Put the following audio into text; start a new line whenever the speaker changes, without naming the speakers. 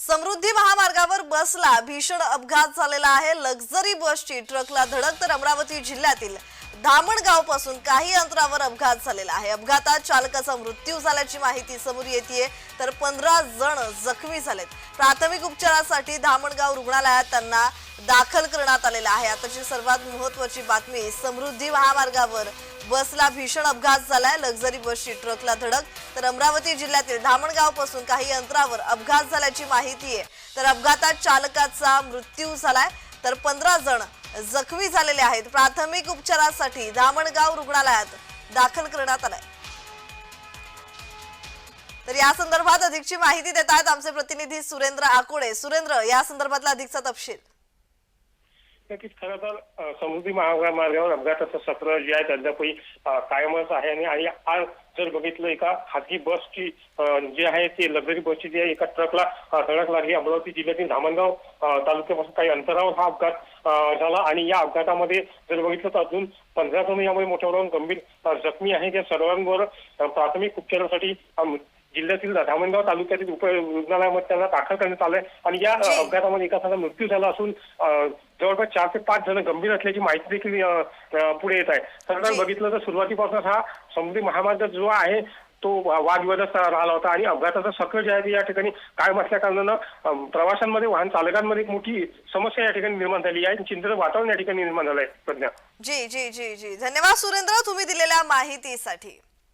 समृद्धी महामार्गावर बसला भीषण अपघात झालेला आहे. लक्झरी बसची ट्रकला धडक तर अमरावती जिल्ह्यातील धामणगावपासून काही अंतरावर अपघात झालेला आहे. अपघातात चालकाचा मृत्यू झाल्याची माहिती समोर येते तर पंधरा जण जखमी झालेत. प्राथमिक उपचारासाठी धामणगाव रुग्णालयात त्यांना दाखल करण्यात आलेला आहे. आताची सर्वात महत्वाची बातमी समृद्धी महामार्गावर बसला भीषण अपघात झालाय. लक्झरी बसची ट्रकला धडक. तर अमरावती जिल्ह्यातील धामणगावपासून काही अंतरावर अपघात झाल्याची माहिती आहे. तर अपघातात चालकाचा मृत्यू झालाय. तर पंधरा जण जखमी झालेले आहेत. प्राथमिक उपचारासाठी धामणगाव रुग्णालयात दाखल करण्यात आलाय. तर या संदर्भात अधिकची माहिती देत आहेत आमचे प्रतिनिधी सुरेंद्र आकोडे सुरेंद्र या संदर्भातला अधिकचा तपशील.
नक्कीच खरं तर समृद्धी महामार्गावर मार्गावर अपघाताचं सत्र जे आहे अद्यापही कायमच आहे. आणि आणि आज जर बघितलं एका खासगी बसची जी आहे ती लक्झरी बसची जी आहे एका ट्रकला धडक लागली. अमरावती जिल्ह्यातील धामणगाव तालुक्यापासून काही अंतरावर हा अपघात झाला. आणि या अपघातामध्ये जर बघितलं तर अजून पंधरा जण यामध्ये मोठ्या प्रमाणात गंभीर जखमी आहे त्या सर्वांवर प्राथमिक उपचारासाठी जिल्ह्यातील धामणगाव तालुक्यातील उप रुग्णालयामध्ये त्यांना दाखल करण्यात आलंय. आणि या. अपघातामध्ये एकाचा मृत्यू झाला असून जवळपास चार ते पाच जण गंभीर असल्याची माहिती देखील पुढे येत आहे.
जी.
बघितलं तर सुरुवातीपासून हा समृद्धी महामार्ग जो आहे तो वादविवादात राहिला होता आणि अपघाताचं सत्र जे आहे ते या ठिकाणी कायम असल्या कारणानं प्रवाशांमध्ये वाहन चालकांमध्ये एक मोठी समस्या या ठिकाणी निर्माण झाली आहे. चिंतेचं वातावरण या ठिकाणी निर्माण झालं आहे प्रज्ञा
जी जी जी जी. धन्यवाद सुरेंद्र तुम्ही दिलेल्या माहितीसाठी.